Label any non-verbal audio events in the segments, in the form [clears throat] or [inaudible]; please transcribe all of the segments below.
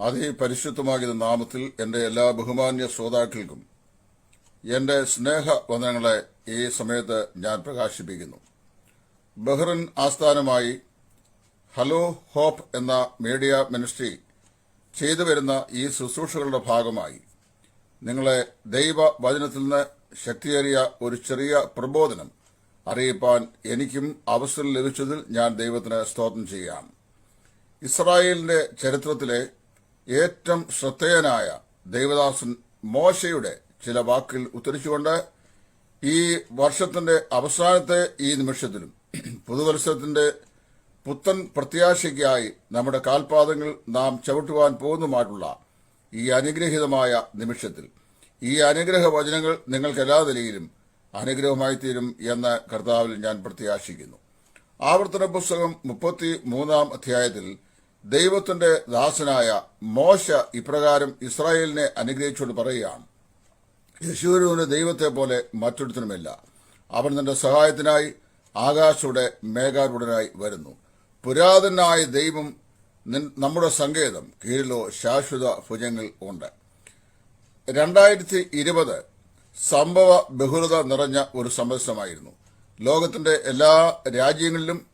അതിപരിശുദ്ധമാകുന്ന നാമത്തിൽ എന്റെ എല്ലാ ബഹുമാന്യ ശ്രോതാക്കൾക്കും എന്റെ സ്നേഹ വന്ദനങ്ങളെ ഈ സമയത്ത് ഞാൻ പ്രകാശിപ്പിക്കുന്നു. ബഹ്റിൻ ആസ്ഥാനമായി ഹലോ ഹോപ്പ് എന്ന മീഡിയ മിനിസ്ട്രി ചെയ്തു വരുന്ന ഈ ശുശ്രൂഷകളുടെ ഭാഗമായി നിങ്ങളെ ദൈവ വചനത്തിൽ നിന്ന് ശക്തിയേറിയ ഒരു ചെറിയ പ്രബോധനം അറിയിപ്പാൻ എനിക്കും അവസരം ലഭിച്ചതിൽ ഞാൻ ദൈവത്തിന് സ്തോത്രം ചെയ്യാം. ഇസ്രായേലിന്റെ ചരിത്രത്തിലെ ഏറ്റവും ശ്രദ്ധേയനായ ദൈവദാസൻ മോശയുടെ ചില വാക്കുകൾ ഉത്തരിച്ചുകൊണ്ട് ഈ വർഷത്തിന്റെ അവസാനത്തെ ഈ നിമിഷത്തിലും [clears throat] പുതുവത്സരത്തിന്റെ പുത്തൻ പ്രത്യാശയ്ക്കായി നമ്മുടെ കാൽപാദങ്ങൾ നാം ചവിട്ടുവാൻ പോകുന്നതുമായിട്ടുള്ള ഈ അനുഗ്രഹീതമായ നിമിഷത്തിൽ. ഈ അനുഗ്രഹ വചനങ്ങൾ നിങ്ങൾക്ക് എല്ലാ നിലയിലും അനുഗ്രഹമായി തീരും എന്ന് കർത്താവിൽ ഞാൻ പ്രത്യാശിക്കുന്നു. ആവർത്തന പുസ്തകം മുപ്പത്തി മൂന്നാം അധ്യായത്തിൽ ദൈവത്തിന്റെ ദാസനായ മോശ ഇപ്രകാരം ഇസ്രായേലിനെ അനുഗ്രഹിച്ചുകൊണ്ട് പറയുകയാണ്. യശൂരുവിന് ദൈവത്തെ പോലെ മറ്റൊരുത്തനുമില്ല. അവൻ തന്റെ സഹായത്തിനായി ആകാശയുടെ മേഘാരൂഢനായി വരുന്നു. പുരാതനായ ദൈവം നമ്മുടെ സങ്കേതം. കീഴിലോ ശാശ്വത ഭുജങ്ങൾ ഉണ്ട്. രണ്ടായിരത്തി ഇരുപത് സംഭവ ബഹുലത നിറഞ്ഞ ഒരു സംവത്സരമായിരുന്നു ലോകത്തിന്റെ എല്ലാ രാജ്യങ്ങളിലും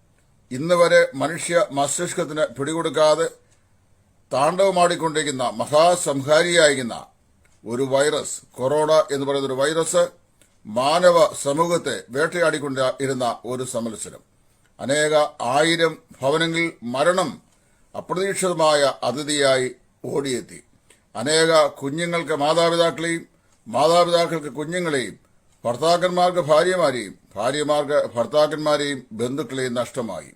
ഇന്ന് വരെ മനുഷ്യ മസ്തിഷ്കത്തിന് പിടികൊടുക്കാതെ താണ്ഡവമാടിക്കൊണ്ടിരിക്കുന്ന മഹാസംഹാരിയായിരിക്കുന്ന ഒരു വൈറസ് കൊറോണ എന്ന് പറയുന്ന ഒരു വൈറസ് മാനവ സമൂഹത്തെ വേട്ടയാടിക്കൊണ്ടിരുന്ന ഒരു സമ്മത്സരം അനേക ആയിരം ഭവനങ്ങളിൽ മരണം അപ്രതീക്ഷിതമായ അതിഥിയായി ഓടിയെത്തി. അനേക കുഞ്ഞുങ്ങൾക്ക് മാതാപിതാക്കളെയും മാതാപിതാക്കൾക്ക് കുഞ്ഞുങ്ങളെയും ഭർത്താക്കന്മാർക്ക് ഭാര്യമാരെയും ഭാര്യമാർക്ക് ഭർത്താക്കന്മാരെയും ബന്ധുക്കളെയും നഷ്ടമായി.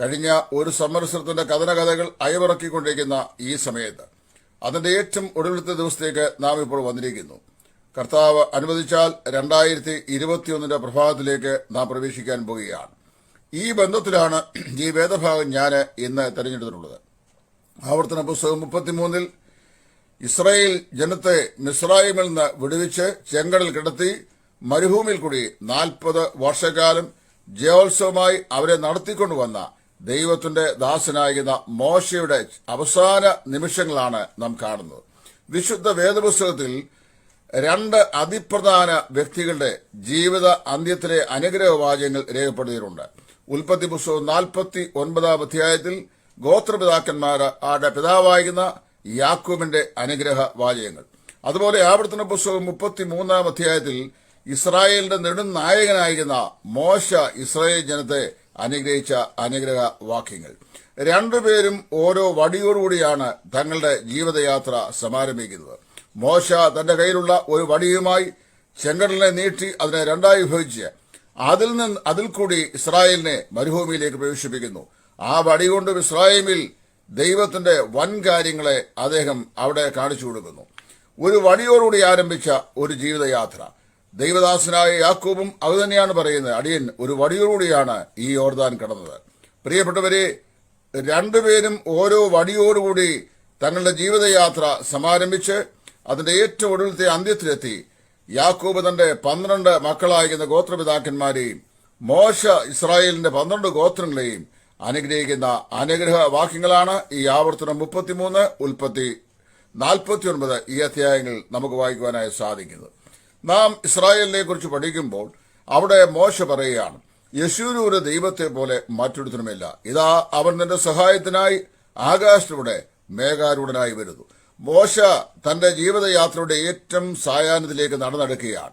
കഴിഞ്ഞ ഒരു സംവത്സരത്തിന്റെ കഥനകഥകൾ അയവിറക്കിക്കൊണ്ടിരിക്കുന്ന ഈ സമയത്ത് അതിന്റെ ഏറ്റവും ഒടുവിലത്തെ ദിവസത്തേക്ക് നാം ഇപ്പോൾ വന്നിരിക്കുന്നു. കർത്താവ് അനുവദിച്ചാൽ രണ്ടായിരത്തി ഇരുപത്തിയൊന്നിന്റെ പ്രഭാതത്തിലേക്ക് നാം പ്രവേശിക്കാൻ പോവുകയാണ്. ഈ ബന്ധത്തിലാണ് ഈ വേദഭാഗം ഞാൻ ഇന്ന് തെരഞ്ഞെടുത്തിട്ടുള്ളത്. ആവർത്തന പുസ്തകം മുപ്പത്തിമൂന്നിൽ ഇസ്രായേൽ ജനത്തെ മിസ്രായിമിൽ നിന്ന് വിടുവിച്ച് ചെങ്കടൽ കിടത്തി മരുഭൂമിയിൽ കൂടി നാൽപ്പത് വർഷക്കാലം ജയോത്സവമായി അവരെ നടത്തിക്കൊണ്ടുവന്ന ദൈവത്തിന്റെ ദാസനായിരുന്ന മോശയുടെ അവസാന നിമിഷങ്ങളാണ് നാം കാണുന്നത്. വിശുദ്ധ വേദപുസ്തകത്തിൽ രണ്ട് അതിപ്രധാന വ്യക്തികളുടെ ജീവിത അന്ത്യത്തിലെ അനുഗ്രഹവാചകങ്ങൾ രേഖപ്പെടുത്തിയിട്ടുണ്ട്. ഉൽപ്പത്തി പുസ്തകം നാൽപ്പത്തി ഒൻപതാം അധ്യായത്തിൽ ഗോത്രപിതാക്കന്മാരുടെ പിതാവായിരുന്ന യാക്കൂബിന്റെ അനുഗ്രഹ വാചകങ്ങൾ അതുപോലെ ആവർത്തന പുസ്തകം മുപ്പത്തി മൂന്നാം അധ്യായത്തിൽ ഇസ്രായേലിന്റെ നെടുനായകനായിരുന്ന മോശ ഇസ്രായേൽ ജനത്തെ അനുഗ്രഹിച്ച അനുഗ്രഹ വാക്യങ്ങൾ രണ്ടുപേരും ഓരോ വടിയോടുകൂടിയാണ് തങ്ങളുടെ ജീവിതയാത്ര സമാരംഭിക്കുന്നത്. മോശ തന്റെ കയ്യിലുള്ള ഒരു വടിയുമായി ചെങ്കടലിനെ നീട്ടി അതിനെ രണ്ടായി വിഭജിച്ച് അതിൽ നിന്ന് അതിൽ കൂടി ഇസ്രായേലിനെ മരുഭൂമിയിലേക്ക് പ്രവേശിപ്പിക്കുന്നു. ആ വടി കൊണ്ടും ഇസ്രായേലിൽ ദൈവത്തിന്റെ വൻ കാര്യങ്ങളെ അദ്ദേഹം അവിടെ കാണിച്ചു കൊടുക്കുന്നു. ഒരു വടിയോടുകൂടി ആരംഭിച്ച ഒരു ജീവിതയാത്ര. ദൈവദാസനായ യാക്കൂബും അത് തന്നെയാണ് പറയുന്നത്. അടിയൻ ഒരു വടിയോടുകൂടിയാണ് ഈ യോർദാൻ കടന്നത്. പ്രിയപ്പെട്ടവരെ രണ്ടുപേരും ഓരോ വടിയോടുകൂടി തങ്ങളുടെ ജീവിതയാത്ര സമാരംഭിച്ച് അതിന്റെ ഏറ്റവും ഒടുവിലത്തെ അന്ത്യത്തിലെത്തി. യാക്കൂബ് തന്റെ പന്ത്രണ്ട് മക്കളായിരിക്കുന്ന ഗോത്രപിതാക്കന്മാരെയും മോശ ഇസ്രായേലിന്റെ പന്ത്രണ്ട് ഗോത്രങ്ങളെയും അനുഗ്രഹിക്കുന്ന അനുഗ്രഹ വാക്യങ്ങളാണ് ഈ ആവർത്തനം മുപ്പത്തിമൂന്ന് ഉൽപ്പത്തി നാൽപ്പത്തിയൊൻപത് ഈ അധ്യായങ്ങൾ നമുക്ക് വായിക്കുവാനായി സാധിക്കുന്നത്. നാം ഇസ്രായേലിനെ കുറിച്ച് പഠിക്കുമ്പോൾ അവിടെ മോശ പറയുകയാണ് യശൂരൂര് ദൈവത്തെ പോലെ മറ്റൊരുത്തനുമില്ല. ഇതാ അവൻ നിന്റെ സഹായത്തിനായി ആകാശത്തിലൂടെ മേഘാരൂഢനായി വരുന്നു. മോശ തന്റെ ജീവിതയാത്രയുടെ ഏറ്റവും സായാഹ്നത്തിലേക്ക് നടന്നെടുക്കുകയാണ്.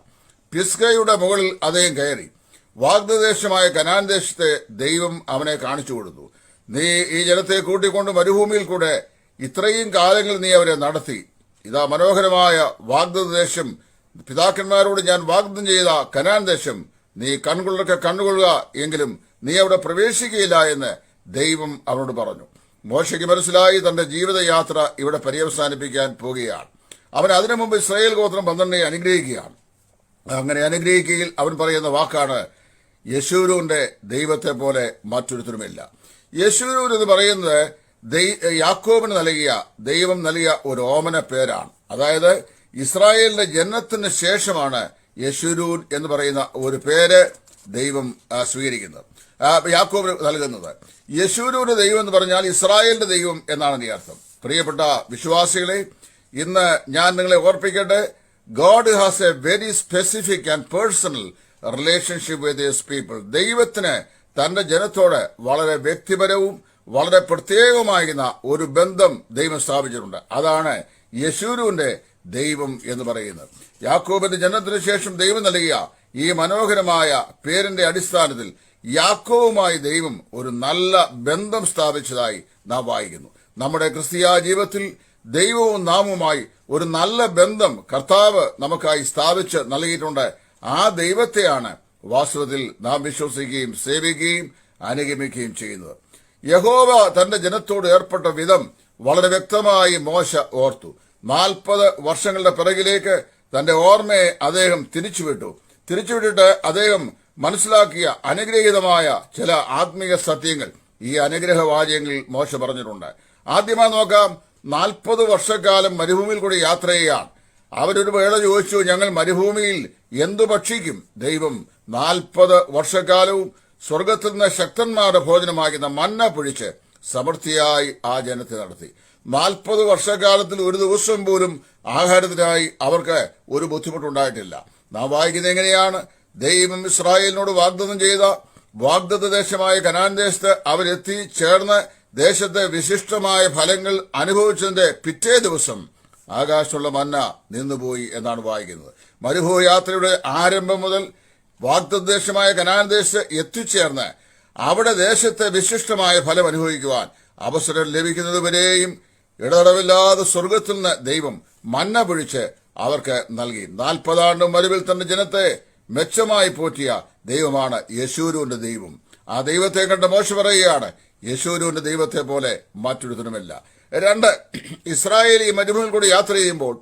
പിസ്കയുടെ മുകളിൽ അദ്ദേഹം കയറി. വാഗ്ദദേശമായ കനാൻ ദേശത്തെ ദൈവം അവനെ കാണിച്ചു കൊടുത്തു. നീ ഈ ജനത്തെ കൂട്ടിക്കൊണ്ട് മരുഭൂമിയിൽ കൂടെ ഇത്രയും കാലങ്ങൾ നീ അവരെ നടത്തി. ഇതാ മനോഹരമായ വാഗ്ദദേശം പിതാക്കന്മാരോട് ഞാൻ വാഗ്ദം ചെയ്ത കനാൻ ദേശം നീ കൺകൊള്ളൊക്കെ കണ്ണുകൊള്ളുക എങ്കിലും നീ അവിടെ പ്രവേശിക്കുകയില്ല എന്ന് ദൈവം അവനോട് പറഞ്ഞു. മോശയ്ക്ക് മനസ്സിലായി തന്റെ ജീവിതയാത്ര ഇവിടെ പര്യവസാനിപ്പിക്കാൻ പോകുകയാണ്. അവൻ അതിനു മുമ്പ് ഇസ്രായേൽ ഗോത്രം പന്ത്രണ്ടിനെ അനുഗ്രഹിക്കുകയാണ്. അങ്ങനെ അനുഗ്രഹിക്കുകയിൽ അവൻ പറയുന്ന വാക്കാണ് യശൂരൂന്റെ ദൈവത്തെ പോലെ മറ്റൊരുത്തരുമില്ല. യശൂരൂർ എന്ന് പറയുന്നത് യാക്കോബിന് നൽകിയ ദൈവം നൽകിയ ഒരു ഓമന പേരാണ്. അതായത് ഇസ്രായേലിന്റെ ജനനത്തിന് ശേഷമാണ് യശുരൂൻ എന്ന് പറയുന്ന ഒരു പേര് ദൈവം സ്വീകരിക്കുന്നത്. യാക്കോബ് നൽകുന്നത്. യശൂരൂര് ദൈവം എന്ന് പറഞ്ഞാൽ ഇസ്രായേലിന്റെ ദൈവം എന്നാണ് നീ അർത്ഥം. പ്രിയപ്പെട്ട വിശ്വാസികളെ ഇന്ന് ഞാൻ നിങ്ങളെ ഓർപ്പിക്കട്ടെ God has a very specific and personal relationship with his people ദൈവത്തിന് തന്റെ ജനത്തോട് വളരെ വ്യക്തിപരവും വളരെ പ്രത്യേകമായിരുന്ന ഒരു ബന്ധം ദൈവം സ്ഥാപിച്ചിട്ടുണ്ട്. അതാണ് യശൂരുവിന്റെ ദൈവം എന്ന് പറയുന്നത്. യാക്കോബിന്റെ ജനനത്തിന് ശേഷം ദൈവം നൽകിയ ഈ മനോഹരമായ പേരിന്റെ അടിസ്ഥാനത്തിൽ യാക്കോവുമായി ദൈവം ഒരു നല്ല ബന്ധം സ്ഥാപിച്ചതായി നാം വായിക്കുന്നു. നമ്മുടെ ക്രിസ്തീയ ജീവിതത്തിൽ ദൈവവും നാമുമായി ഒരു നല്ല ബന്ധം കർത്താവ് നമുക്കായി സ്ഥാപിച്ച് നൽകിയിട്ടുണ്ട്. ആ ദൈവത്തെയാണ് വാസ്തവത്തിൽ നാം വിശ്വസിക്കുകയും സേവിക്കുകയും അനുഗമിക്കുകയും ചെയ്യുന്നത്. യഹോവ തന്റെ ജനത്തോട് ഏർപ്പെട്ട വിധം വളരെ വ്യക്തമായി മോശ ഓർത്തു. നാൽപ്പത് വർഷങ്ങളുടെ പിറകിലേക്ക് തന്റെ ഓർമ്മയെ അദ്ദേഹം തിരിച്ചുവിട്ടു. തിരിച്ചുവിട്ടിട്ട് അദ്ദേഹം മനസ്സിലാക്കിയ അനുഗ്രഹീതമായ ചില ആത്മീയ സത്യങ്ങൾ ഈ അനുഗ്രഹവാചകങ്ങളിൽ മോശ പറഞ്ഞിട്ടുണ്ട്. ആദ്യമായി നോക്കാം നാൽപ്പത് വർഷക്കാലം മരുഭൂമിയിൽ കൂടി യാത്ര ചെയ്യാൻ. അവരൊരു വേള ചോദിച്ചു ഞങ്ങൾ മരുഭൂമിയിൽ എന്തു ഭക്ഷിക്കും? ദൈവം നാൽപ്പത് വർഷക്കാലവും സ്വർഗത്തിൽ നിന്ന് ശക്തന്മാരുടെ ഭോജനമാകുന്ന മന്ന പൊഴിച്ച് സമൃദ്ധിയായി ആ ജനത്തെ നടത്തി. നാൽപ്പത് വർഷക്കാലത്തിൽ ഒരു ദിവസം പോലും ആഹാരത്തിനായി അവർക്ക് ഒരു ബുദ്ധിമുട്ടുണ്ടായിട്ടില്ല. നാം വായിക്കുന്നത് എങ്ങനെയാണ്? ദൈവം ഇസ്രായേലിനോട് വാഗ്ദത്തം ചെയ്ത വാഗ്ദത്ത ദേശമായ കനാൻ ദേശത്ത് അവരെത്തി ചേർന്ന് ദേശത്തെ വിശിഷ്ടമായ ഫലങ്ങൾ അനുഭവിച്ചതിന്റെ പിറ്റേ ദിവസം ആകാശമുള്ള മന്ന നിന്നുപോയി എന്നാണ് വായിക്കുന്നത്. മരുഭൂ യാത്രയുടെ ആരംഭം മുതൽ വാഗ്ദദേശമായ കനാൻ ദേശത്ത് എത്തിച്ചേർന്ന് അവിടെ ദേശത്തെ വിശിഷ്ടമായ ഫലം അനുഭവിക്കുവാൻ അവസരം ലഭിക്കുന്നതുവരെയും ഇടതടവില്ലാതെ സ്വർഗത്തിൽ നിന്ന് ദൈവം മന്ന പൊഴിച്ച് അവർക്ക് നൽകി. നാൽപ്പതാണ്ട് മരുവിൽ തന്റെ ജനത്തെ മെച്ചമായി പോറ്റിയ ദൈവമാണ് യശൂരുവിന്റെ ദൈവം. ആ ദൈവത്തെ കണ്ട് മോശം പറയുകയാണ് യശൂരുവിന്റെ ദൈവത്തെ പോലെ മറ്റൊരുത്തനുമില്ല. രണ്ട് ഇസ്രായേൽ ഈ മരുഭൂമിയിൽ കൂടി യാത്ര ചെയ്യുമ്പോൾ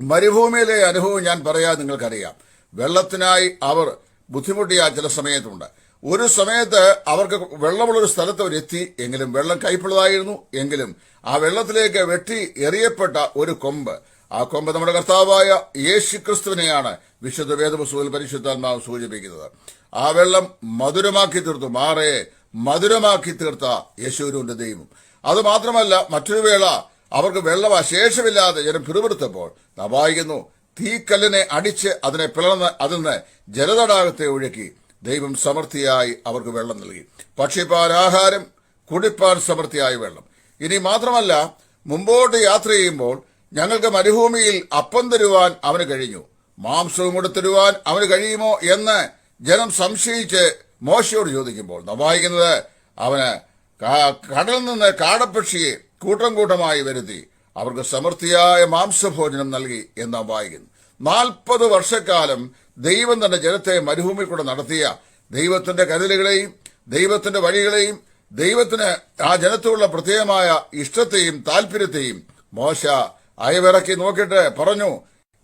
മരുഭൂമിയിലെ അനുഭവം ഞാൻ പറയാൻ നിങ്ങൾക്കറിയാം. വെള്ളത്തിനായി അവർ ബുദ്ധിമുട്ടിയ ചില സമയത്തുണ്ട്. ഒരു സമയത്ത് അവർക്ക് വെള്ളമുള്ളൊരു സ്ഥലത്ത് അവരെത്തി എങ്കിലും വെള്ളം കൈപ്പുള്ളതായിരുന്നു. എങ്കിലും ആ വെള്ളത്തിലേക്ക് വെട്ടി എറിയപ്പെട്ട ഒരു കൊമ്പ്. ആ കൊമ്പ് നമ്മുടെ കർത്താവായ യേശു ക്രിസ്തുവിനെയാണ് വിശുദ്ധ വേദപുസ്തകത്തിൽ പരിശുദ്ധാത്മാവ് സൂചിപ്പിക്കുന്നത്. ആ വെള്ളം മധുരമാക്കി തീർത്തു. മാറെ മധുരമാക്കി തീർത്ത യേശുവിനുണ്ട് ദൈവം. അത് മാത്രമല്ല മറ്റൊരു വേള അവർക്ക് വെള്ളം അശേഷമില്ലാതെ ജനം പിറുപിടുത്തപ്പോൾ നവായിക്കുന്നു വായിക്കുന്നു തീക്കല്ലിനെ അടിച്ച് അതിനെ പിളർന്ന് അതിൽ നിന്ന് ജലതടാകത്തെ ഒഴുക്കി. ദൈവം സമൃദ്ധിയായി അവർക്ക് വെള്ളം നൽകി. പക്ഷിപ്പാൻ ആഹാരം കുടിപ്പാൻ സമൃദ്ധിയായ വെള്ളം. ഇനി മാത്രമല്ല മുമ്പോട്ട് യാത്ര ചെയ്യുമ്പോൾ ഞങ്ങൾക്ക് മരുഭൂമിയിൽ അപ്പം തരുവാൻ അവന് കഴിഞ്ഞു. മാംസവും കൂടെ തരുവാൻ അവന് കഴിയുമോ എന്ന് ജനം സംശയിച്ച് മോശയോട് ചോദിക്കുമ്പോൾ നാം വായിക്കുന്നത് അവന് കടലിൽ നിന്ന് കാടപ്പക്ഷിയെ കൂട്ടം കൂട്ടമായി വരുത്തി അവർക്ക് സമൃദ്ധിയായ മാംസഭോജനം നൽകി എന്ന് നാം വായിക്കുന്നു. നാൽപ്പത് വർഷക്കാലം ദൈവം തന്റെ ജനത്തെ മരുഭൂമിയിൽ കൂടെ നടത്തിയ ദൈവത്തിന്റെ കരുതലുകളെയും ദൈവത്തിന്റെ വഴികളെയും ദൈവത്തിന് ആ ജനത്തോടുള്ള പ്രത്യേകമായ ഇഷ്ടത്തെയും താല്പര്യത്തെയും മോശ അയവിറക്കി നോക്കിയിട്ട് പറഞ്ഞു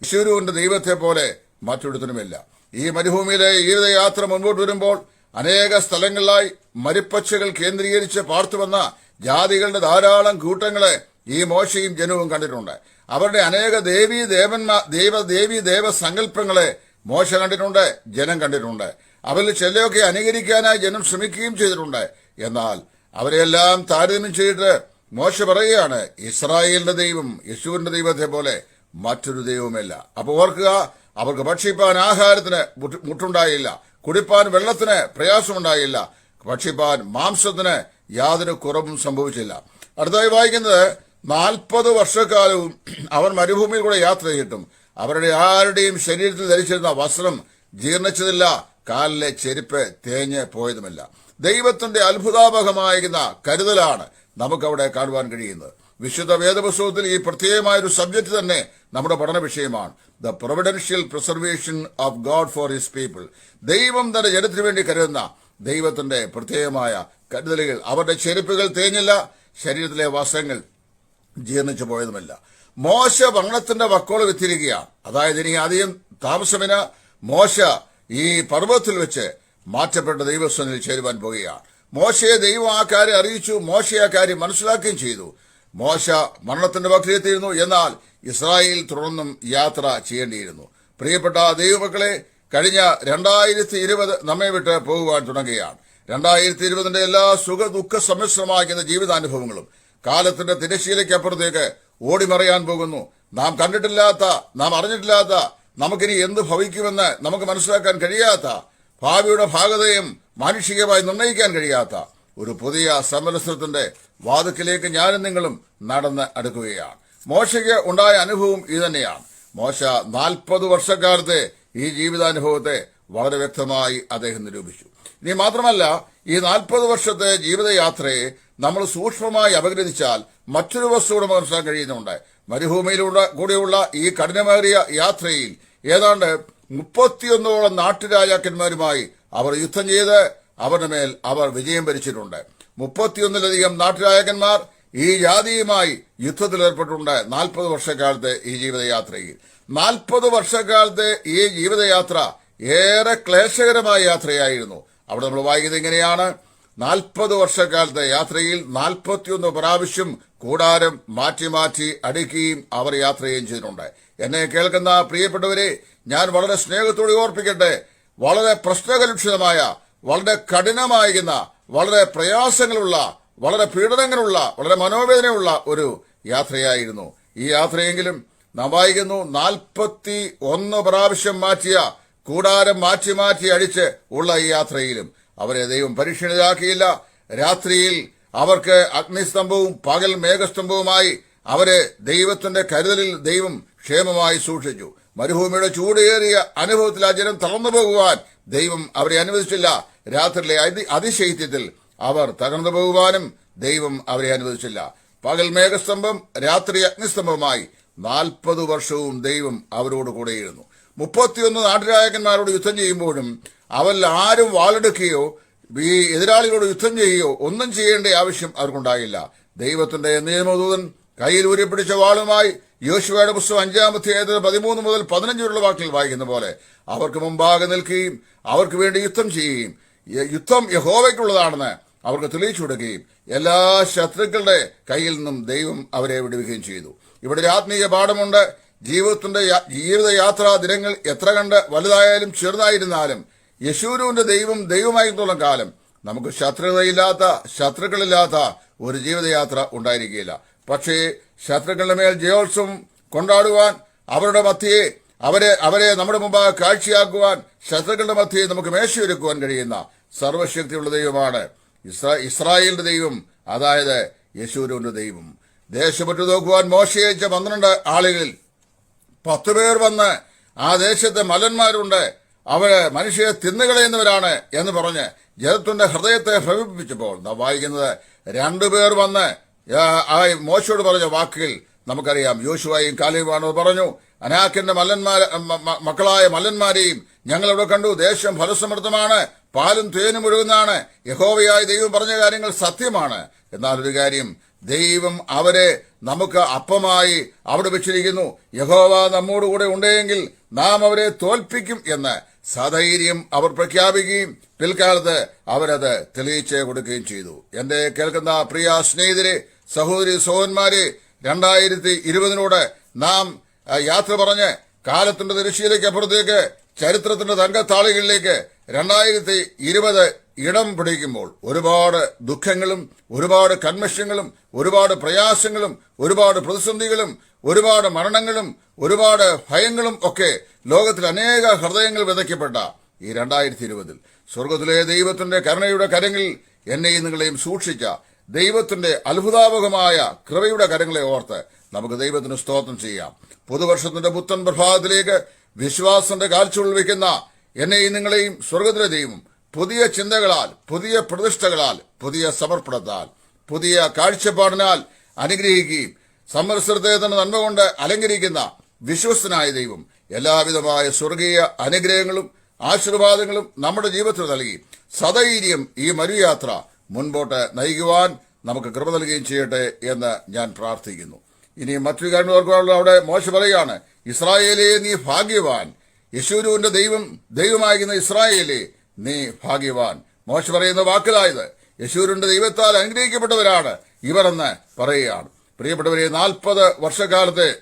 യശൂരുവിന്റെ ദൈവത്തെ പോലെ മറ്റൊരുത്തനുമില്ല. ഈ മരുഭൂമിയിലെ ജീവിതയാത്ര മുൻപോട്ട് വരുമ്പോൾ അനേക സ്ഥലങ്ങളിലായി മരുപ്പച്ചകൾ കേന്ദ്രീകരിച്ച് പാർത്തുവന്ന ജാതികളുടെ ധാരാളം കൂട്ടങ്ങളെ ഈ മോശയും ജനവും കണ്ടിട്ടുണ്ട്. അവരുടെ അനേക ദേവീ ദേവന്മാ ദൈവ ദേവീ ദേവ സങ്കല്പങ്ങളെ മോശ കണ്ടിട്ടുണ്ട് ജനം കണ്ടിട്ടുണ്ട്. അവരിൽ ചിലയൊക്കെ അനുകരിക്കാനായി ജനം ശ്രമിക്കുകയും ചെയ്തിട്ടുണ്ട്. എന്നാൽ അവരെല്ലാം താരതമ്യം ചെയ്തിട്ട് മോശ പറയുകയാണ്. ഇസ്രായേലിന്റെ ദൈവം യേശുവിന്റെ ദൈവത്തെ പോലെ മറ്റൊരു ദൈവവുമല്ല. അപ്പൊ ഓർക്കുക അവർക്ക് ഭക്ഷിപ്പാൻ ആഹാരത്തിന് മുട്ടുണ്ടായില്ല. കുടിപ്പാൻ വെള്ളത്തിന് പ്രയാസമുണ്ടായില്ല. ഭക്ഷിപ്പാൻ മാംസത്തിന് യാതൊരു കുറവും സംഭവിച്ചില്ല. അടുത്തായി വായിക്കുന്നത് നാൽപ്പത് വർഷക്കാലവും അവർ മരുഭൂമിയിൽ കൂടെ യാത്ര ചെയ്തിട്ടും അവരുടെ ആരുടെയും ശരീരത്തിൽ ധരിച്ചിരുന്ന വസ്ത്രം ജീർണിച്ചതില്ല. കാലിലെ ചെരുപ്പ് തേഞ്ഞ് പോയതുമില്ല. ദൈവത്തിന്റെ അത്ഭുതാപകമായിരുന്ന കരുതലാണ് നമുക്കവിടെ കാണുവാൻ കഴിയുന്നത്. വിശുദ്ധ വേദപുസ്തകത്തിൽ ഈ പ്രത്യേകമായ ഒരു സബ്ജക്ട് തന്നെ നമ്മുടെ പഠന വിഷയമാണ്. The providential preservation of God for his people ദൈവം തന്റെ ജനത്തിനു വേണ്ടി കരുതുന്ന ദൈവത്തിന്റെ പ്രത്യേകമായ കരുതലുകൾ. അവരുടെ ചെരുപ്പുകൾ തേഞ്ഞില്ല ശരീരത്തിലെ വസ്ത്രങ്ങൾ ജീർണിച്ചു പോയതുമല്ല. മോശ വണ്ണത്തിന്റെ വക്കോൾ വിത്തിരിക്കുകയാണ് അതായത് ഇനി അധികം താമസമിന മോശ ഈ പർവതത്തിൽ വെച്ച് മാറ്റപ്പെട്ട ദൈവസ്വനിൽ ചേരുവാൻ പോകുകയാണ്. മോശയെ ദൈവം ആ കാര്യം അറിയിച്ചു മോശ ആ കാര്യം മനസ്സിലാക്കുകയും ചെയ്തു. മോശ മരണത്തിന്റെ വക്കിലെത്തിയിരുന്നു എന്നാൽ ഇസ്രായേൽ തുടർന്നും യാത്ര ചെയ്യേണ്ടിയിരുന്നു. പ്രിയപ്പെട്ട ദൈവമക്കളെ കഴിഞ്ഞ രണ്ടായിരത്തി ഇരുപത് നമ്മെ വിട്ട് പോകുവാൻ തുടങ്ങുകയാണ്. രണ്ടായിരത്തി ഇരുപതിന്റെ എല്ലാ സുഖ ദുഃഖ സമ്മിശ്രമാക്കുന്ന ജീവിതാനുഭവങ്ങളും കാലത്തിന്റെ തിരശ്ശീലയ്ക്ക് അപ്പുറത്തേക്ക് ഓടിമറയാൻ പോകുന്നു. നാം കണ്ടിട്ടില്ലാത്ത നാം അറിഞ്ഞിട്ടില്ലാത്ത നമുക്കിനി എന്ത് ഭവിക്കുമെന്ന് നമുക്ക് മനസ്സിലാക്കാൻ കഴിയാത്ത ഭാവിയുടെ ഭാഗതയും മാനുഷികമായി നിർണയിക്കാൻ കഴിയാത്ത ഒരു പുതിയ സമരസത്തിന്റെ വാതുക്കിലേക്ക് ഞാനും നിങ്ങളും നടന്ന് അടുക്കുകയാണ്. മോശയ്ക്ക് ഉണ്ടായ അനുഭവം ഇതുതന്നെയാണ്. മോശ നാൽപ്പത് വർഷക്കാലത്തെ ഈ ജീവിതാനുഭവത്തെ വളരെ വ്യക്തമായി അദ്ദേഹം നിരൂപിച്ചു. ഇനി മാത്രമല്ല ഈ നാൽപ്പത് വർഷത്തെ ജീവിതയാത്രയെ നമ്മൾ സൂക്ഷ്മമായി അപഗ്രഥിച്ചാൽ മറ്റൊരു വസ്തു കൂടെ മനസ്സിലാക്കാൻ കഴിയുന്നുണ്ട്. മരുഭൂമിയിലൂടെ കൂടെയുള്ള ഈ കഠിനമേറിയ യാത്രയിൽ ഏതാണ്ട് മുപ്പത്തിയൊന്നോളം നാട്ടുരാജാക്കന്മാരുമായി അവർ യുദ്ധം ചെയ്ത് അവരുടെ മേൽ അവർ വിജയം ഭരിച്ചിട്ടുണ്ട് മുപ്പത്തിയൊന്നിലധികം നാട്ടുരാജാക്കന്മാർ ഈ ജാതിയുമായി യുദ്ധത്തിൽ ഏർപ്പെട്ടിട്ടുണ്ട് നാൽപ്പത് വർഷക്കാലത്തെ ഈ ജീവിതയാത്രയിൽ. നാൽപ്പത് വർഷക്കാലത്തെ ഈ ജീവിതയാത്ര ഏറെ ക്ലേശകരമായ യാത്രയായിരുന്നു. അവിടെ നമ്മൾ വായിക്കുന്നത് ഇങ്ങനെയാണ്. നാൽപ്പത് വർഷക്കാലത്തെ യാത്രയിൽ നാൽപ്പത്തിയൊന്ന് പ്രാവശ്യം കൂടാരം മാറ്റി മാറ്റി അടിക്കുകയും അവർ യാത്ര ചെയ്യുകയും ചെയ്തിട്ടുണ്ട്. എന്നെ കേൾക്കുന്ന പ്രിയപ്പെട്ടവരെ ഞാൻ വളരെ സ്നേഹത്തോടെ ഓർപ്പിക്കട്ടെ. വളരെ പ്രശ്നകലുഷിതമായ വളരെ കഠിനമായിരുന്ന വളരെ പ്രയാസങ്ങളുള്ള വളരെ പീഡനങ്ങളുള്ള വളരെ മനോവേദനയുള്ള ഒരു യാത്രയായിരുന്നു. ഈ യാത്രയെങ്കിലും നാം വായിക്കുന്നു നാൽപ്പത്തി ഒന്ന് പ്രാവശ്യം മാറ്റിയ കൂടാരം മാറ്റി മാറ്റി അടിച്ച് ഉള്ള ഈ യാത്രയിലും അവരെ ദൈവം പരീക്ഷണിതാക്കിയില്ല രാത്രിയിൽ അവർക്ക് അഗ്നിസ്തംഭവും പകൽ മേഘസ്തംഭവുമായി അവരെ ദൈവത്തിന്റെ കരുതലിൽ ദൈവം ക്ഷേമമായി സൂക്ഷിച്ചു. മരുഭൂമിയുടെ ചൂടേറിയ അനുഭവത്തിൽ ആ ജനം തളർന്നു പോകുവാൻ ദൈവം അവരെ അനുവദിച്ചില്ല. രാത്രിയിലെ അതി അതിശൈത്യത്തിൽ അവർ തകർന്നു പോകുവാനും ദൈവം അവരെ അനുവദിച്ചില്ല. പകൽ മേഘസ്തംഭം രാത്രി അഗ്നിസ്തംഭമായി നാൽപ്പത് വർഷവും ദൈവം അവരോട് കൂടെയിരുന്നു. മുപ്പത്തിയൊന്ന് നാട്ടുരാജകന്മാരോട് യുദ്ധം ചെയ്യുമ്പോഴും അവരിൽ ആരും വാളെടുക്കുകയോ ഈ എതിരാളികളോട് യുദ്ധം ചെയ്യുകയോ ഒന്നും ചെയ്യേണ്ട ആവശ്യം അവർക്കുണ്ടായില്ല. ദൈവത്തിന്റെ നിയമദൂതൻ കയ്യിൽ ഉരുപിടിച്ച വാളുമായി യോശുവയുടെ പുസ്തകം അഞ്ചാമത്തെ പതിമൂന്ന് മുതൽ പതിനഞ്ച് വരെയുള്ള വാക്കിൽ വായിക്കുന്ന പോലെ അവർക്ക് മുമ്പാകെ നിൽക്കുകയും അവർക്ക് വേണ്ടി യുദ്ധം ചെയ്യുകയും യുദ്ധം യഹോവയ്ക്കുള്ളതാണെന്ന് അവർക്ക് തെളിയിച്ചു കൊടുക്കുകയും എല്ലാ ശത്രുക്കളുടെ കയ്യിൽ നിന്നും ദൈവം അവരെ വിടുവിക്കുകയും ചെയ്തു. ഇവിടെ ഒരു ആത്മീയ പാഠമുണ്ട്. ജീവിതത്തിന്റെ ജീവിതയാത്രാ ദിനങ്ങൾ എത്ര കണ്ട് വലുതായാലും ചെറുതായിരുന്നാലും യശൂരുവിന്റെ ദൈവം ദൈവമായിട്ടുള്ള കാലം നമുക്ക് ശത്രുതയില്ലാത്ത ശത്രുക്കളില്ലാത്ത ഒരു ജീവിതയാത്ര ഉണ്ടായിരിക്കുകയില്ല. പക്ഷേ ശത്രുക്കളുടെ മേൽ ജയോത്സവം കൊണ്ടാടുവാൻ അവരുടെ മധ്യയെ അവരെ അവരെ നമ്മുടെ മുമ്പാകെ കാഴ്ചയാക്കുവാൻ ശത്രുക്കളുടെ മധ്യയെ നമുക്ക് മേശയൊരുക്കുവാൻ കഴിയുന്ന സർവശക്തിയുള്ള ദൈവമാണ് ഇസ്രാ- ഇസ്രായേലിന്റെ ദൈവം അതായത് യശൂരുവിന്റെ ദൈവം. ദേശപ്പെട്ടു നോക്കുവാൻ മോശയച്ച പന്ത്രണ്ട് ആളുകളിൽ പത്ത് പേർ വന്ന് ആ ദേശത്തെ മലന്മാരുണ്ട്. അവർ മനുഷ്യരെ തിന്നുകളയുന്നവരാണ് എന്ന് പറഞ്ഞ് ജനത്തിന്റെ ഹൃദയത്തെ ഭ്രമിപ്പിച്ചപ്പോൾ നാം വായിക്കുന്നത് രണ്ടുപേർ വന്ന് ആ, മോശയോട് പറഞ്ഞ വാക്കുകൾ നമുക്കറിയാം. യോശുവായും കാലയുമാണ് പറഞ്ഞു അനാക്കിന്റെ മല്ലന്മാർ മക്കളായ മല്ലന്മാരെയും ഞങ്ങൾ അവിടെ കണ്ടു. ദേശം ഫലസമൃദ്ധമാണ് പാലും തേനും ഒഴുകുന്നതാണ്. യഹോവയായ ദൈവം പറഞ്ഞ കാര്യങ്ങൾ സത്യമാണ്. എന്നാൽ ഒരു കാര്യം ദൈവം അവരെ നമുക്ക് അപ്പമായി അവിടെ വെച്ചിരിക്കുന്നു. യഹോവ നമ്മോടുകൂടെ ഉണ്ടെങ്കിൽ നാം അവരെ തോൽപ്പിക്കും എന്ന് സധൈര്യം അവർ പ്രഖ്യാപിക്കുകയും പിൽക്കാലത്ത് അവരത് തെളിയിച്ച് കൊടുക്കുകയും ചെയ്തു. എന്റെ കേൾക്കുന്ന പ്രിയ സ്നേഹിതരെ സഹോദരി സഹോദരന്മാരെ രണ്ടായിരത്തി ഇരുപതിനോട് നാം യാത്ര പറഞ്ഞ് കാലത്തിന്റെ തിരശ്ശീലയ്ക്ക് അപ്പുറത്തേക്ക് ചരിത്രത്തിന്റെ തങ്കത്താളികളിലേക്ക് രണ്ടായിരത്തി ഇരുപത് ഇടം പിടിക്കുമ്പോൾ ഒരുപാട് ദുഃഖങ്ങളും ഒരുപാട് കന്മഷങ്ങളും ഒരുപാട് പ്രയാസങ്ങളും ഒരുപാട് പ്രതിസന്ധികളും ഒരുപാട് മരണങ്ങളും ഒരുപാട് ഭയങ്ങളും ഒക്കെ ലോകത്തിൽ അനേക ഹൃദയങ്ങൾ വിതയ്ക്കപ്പെട്ട ഈ രണ്ടായിരത്തി ഇരുപതിൽ സ്വർഗത്തിലെ ദൈവത്തിന്റെ കരുണയുടെ കരങ്ങളിൽ എന്നെയും നിങ്ങളെയും സൂക്ഷിച്ച ദൈവത്തിന്റെ അത്ഭുതാപകമായ കൃപയുടെ കരങ്ങളെ ഓർത്ത് നമുക്ക് ദൈവത്തിന് സ്തോത്രം ചെയ്യാം. പുതുവർഷത്തിന്റെ പുത്തൻ പ്രഭാതത്തിലേക്ക് വിശ്വാസത്തിന്റെ കാഴ്ച വയ്ക്കുന്ന എന്നെയും നിങ്ങളെയും സ്വർഗത്തിലെ ദൈവം പുതിയ ചിന്തകളാൽ പുതിയ പ്രതിഷ്ഠകളാൽ പുതിയ സമർപ്പണത്താൽ പുതിയ കാഴ്ചപ്പാടിനാൽ അനുഗ്രഹിക്കുകയും തന്നെ നന്മ കൊണ്ട് അലങ്കരിക്കുന്ന വിശ്വസ്തനായ ദൈവം എല്ലാവിധമായ സ്വർഗീയ അനുഗ്രഹങ്ങളും ആശീർവാദങ്ങളും നമ്മുടെ ജീവിതത്തിൽ നൽകി. സധൈര്യം ഈ മരുയാത്ര മുൻപോട്ട് നയിക്കുവാൻ നമുക്ക് കൃപ നൽകുകയും ചെയ്യട്ടെ എന്ന് ഞാൻ പ്രാർത്ഥിക്കുന്നു. ഇനി മറ്റൊരു കാര്യം ഓർക്കാനുള്ള അവിടെ മോശം പറയുകയാണ് ഇസ്രായേലേ നീ ഭാഗ്യവാൻ. യശൂരുവിന്റെ ദൈവം ദൈവമായിരുന്ന ഇസ്രായേലേ നീ ഭാഗ്യവാൻ. മോശ പറയുന്ന വാക്കിലായത്. യശൂരിന്റെ ദൈവത്താൽ അനുഗ്രഹിക്കപ്പെട്ടവരാണ് ഇവരെന്ന് പറയുകയാണ്. പ്രിയപ്പെട്ടവരെ നാൽപ്പത് വർഷക്കാലത്തെ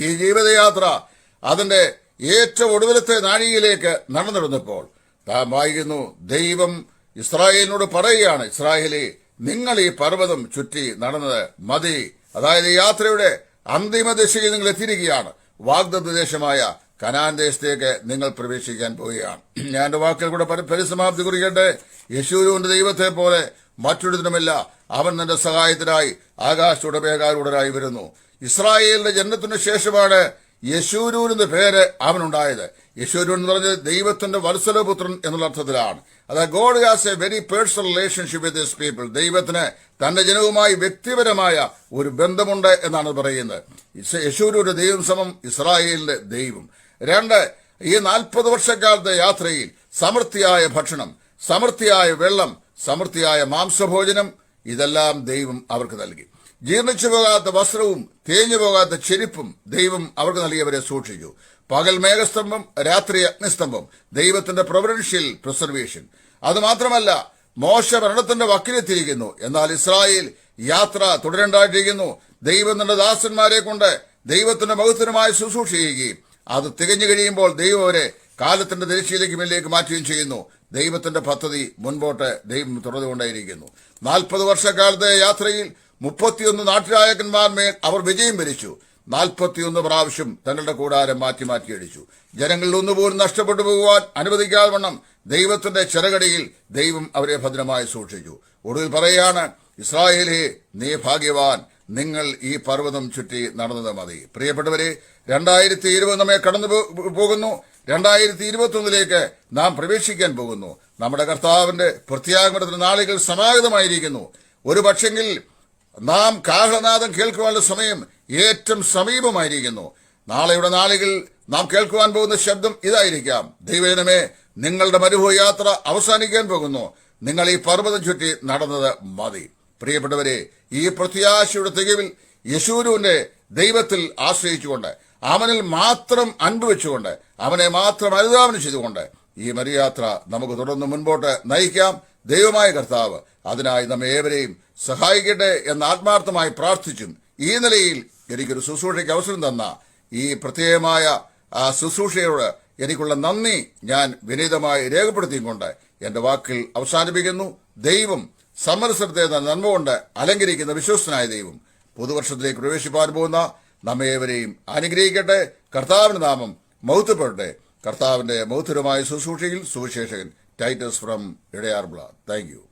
ഈ ജീവിതയാത്ര അതിന്റെ ഏറ്റവും ഒടുവിലത്തെ നാഴികയിലേക്ക് നടന്നിരുന്നപ്പോൾ താൻ വായിക്കുന്നു ദൈവം ഇസ്രായേലിനോട് പറയുകയാണ് ഇസ്രായേലി നിങ്ങൾ ഈ പർവതം ചുറ്റി നടന്നത് മതി. അതായത് യാത്രയുടെ അന്തിമ ദിശയിൽ നിങ്ങൾ എത്തിയിരിക്കുകയാണ്. വാഗ്ദത്ത ദേശമായ കനാൻ ദേശത്തേക്ക് നിങ്ങൾ പ്രവേശിക്കാൻ പോവുകയാണ്. ഞാൻ വാക്കിൽ കൂടെ പരിസമാപ്തി കുറിക്കട്ടെ. യശൂരുവിന്റെ ദൈവത്തെ പോലെ മറ്റൊരുതിനുമില്ല അവൻ നിന്റെ സഹായത്തിനായി ആകാശോടമേകാരൂടനായി വരുന്നു. ഇസ്രായേലിന്റെ ജനനത്തിനു ശേഷമാണ് യശൂരൂൻ പേര് അവനുണ്ടായത്. യശൂരൂൻ എന്ന് പറഞ്ഞത് ദൈവത്തിന്റെ വത്സലപുത്രൻ എന്നുള്ള അർത്ഥത്തിലാണ്. അത് God has a very personal relationship with this people ദൈവത്തിന് തന്റെ ജനവുമായി വ്യക്തിപരമായ ഒരു ബന്ധമുണ്ട് എന്നാണ് പറയുന്നത്. യശൂരൂരുടെ ദൈവം സമം ഇസ്രായേലിന്റെ ദൈവം. രണ്ട് ഈ നാൽപ്പത് വർഷക്കാലത്തെ യാത്രയിൽ സമൃദ്ധിയായ ഭക്ഷണം സമൃദ്ധിയായ വെള്ളം സമൃദ്ധിയായ മാംസഭോജനം ഇതെല്ലാം ദൈവം അവർക്ക് നൽകി. ജീർണിച്ചു പോകാത്ത വസ്ത്രവും തേഞ്ഞു പോകാത്ത ചെരുപ്പും ദൈവം അവർക്ക് നൽകിയവരെ സൂക്ഷിച്ചു. പകൽ മേഘസ്തംഭം രാത്രി അഗ്നിസ്തംഭം ദൈവത്തിന്റെ പ്രൊവിഡൻഷ്യൽ പ്രിസർവേഷൻ അത് മാത്രമല്ല മോശ മരണത്തിന്റെ വക്കിലെത്തിയിരിക്കുന്നു. എന്നാൽ ഇസ്രായേൽ യാത്ര തുടരേണ്ടതായിട്ടിരിക്കുന്നു ദൈവത്തിന്റെ തന്റെ ദാസന്മാരെ കൊണ്ട് ദൈവത്തിന്റെ മഹത്വനുമായി ശുശ്രൂഷ ചെയ്യുകയും അത് തികഞ്ഞു കഴിയുമ്പോൾ ദൈവം അവരെ കാലത്തിന്റെ ദിശയിലേക്ക് മേലേക്ക് മാറ്റുകയും ചെയ്യുന്നു. ദൈവത്തിന്റെ പദ്ധതി മുൻപോട്ട് ദൈവം തുടർന്നുകൊണ്ടേയിരിക്കുന്നു. നാൽപ്പത് വർഷക്കാലത്തെ യാത്രയിൽ മുപ്പത്തിയൊന്ന് നാട്ടുരാജകന്മാർമേൽ അവർ വിജയം വരിച്ചു. നാൽപ്പത്തിയൊന്ന് പ്രാവശ്യം തങ്ങളുടെ കൂടാരം മാറ്റി മാറ്റി അടിച്ചു. ജനങ്ങളിൽ ഒന്നുപോലും നഷ്ടപ്പെട്ടു പോകുവാൻ അനുവദിക്കാതെ വണ്ണം ദൈവത്തിന്റെ ചിറകടിയിൽ ദൈവം അവരെ ഭദ്രമായി സൂക്ഷിച്ചു. ഒടുവിൽ പറയുകയാണ് ഇസ്രായേലേ നീ ഭാഗ്യവാൻ. നിങ്ങൾ ഈ പർവതം ചുറ്റി നടന്നത് മതി. പ്രിയപ്പെട്ടവരെ രണ്ടായിരത്തി ഇരുപത് നമ്മെ കടന്നു പോകുന്നു രണ്ടായിരത്തി ഇരുപത്തി ഒന്നിലേക്ക് നാം പ്രവേശിക്കാൻ പോകുന്നു. നമ്മുടെ കർത്താവിന്റെ പ്രത്യാഗമനത്തിന് നാളുകൾ സമാഗതമായിരിക്കുന്നു. ഒരു പക്ഷെങ്കിൽ നാം കാഹളനാദം കേൾക്കുവാനുള്ള സമയം ഏറ്റവും സമീപമായിരിക്കുന്നു. നാളെയുടെ നാളുകൾ നാം കേൾക്കുവാൻ പോകുന്ന ശബ്ദം ഇതായിരിക്കാം. ദൈവജനമേ നിങ്ങളുടെ മരുഭൂ യാത്ര അവസാനിക്കാൻ പോകുന്നു. നിങ്ങൾ ഈ പർവതം ചുറ്റി നടന്നത് മതി. പ്രിയപ്പെട്ടവരെ ഈ പ്രത്യാശയുടെ തികവിൽ യശൂരുവിന്റെ ദൈവത്തിൽ ആശ്രയിച്ചുകൊണ്ട് അവനിൽ മാത്രം അൻപ് അവനെ മാത്രം അനുദാപനം ചെയ്തുകൊണ്ട് ഈ മരിയാത്ര നമുക്ക് തുടർന്ന് മുൻപോട്ട് നയിക്കാം. ദൈവമായ കർത്താവ് അതിനായി നമ്മെ ഏവരെയും സഹായിക്കട്ടെ എന്ന് ആത്മാർത്ഥമായി പ്രാർത്ഥിച്ചും ഈ നിലയിൽ എനിക്കൊരു ശുശ്രൂഷയ്ക്ക് അവസരം തന്ന ഈ പ്രത്യേകമായ ശുശ്രൂഷയോട് എനിക്കുള്ള നന്ദി ഞാൻ വിനീതമായി രേഖപ്പെടുത്തിയും കൊണ്ട് എന്റെ വാക്കിൽ അവസാനിപ്പിക്കുന്നു. ദൈവം സമ്മത്സരത്തെ നന്മ കൊണ്ട് അലങ്കരിക്കുന്ന വിശ്വസ്തനായ ദൈവം പുതുവർഷത്തിലേക്ക് പ്രവേശിപ്പാൻ പോകുന്ന നമ്മേവരെയും അനുഗ്രഹിക്കട്ടെ. കർത്താവിന്റെ നാമം മൗത്തപ്പെടട്ടെ കർത്താവിന്റെ മൗത്തരമായ ശുശ്രൂഷയിൽ സുവിശേഷകൻ ടൈറ്റസ് ഫ്രം ഇടയാർബ്ല താങ്ക് യു.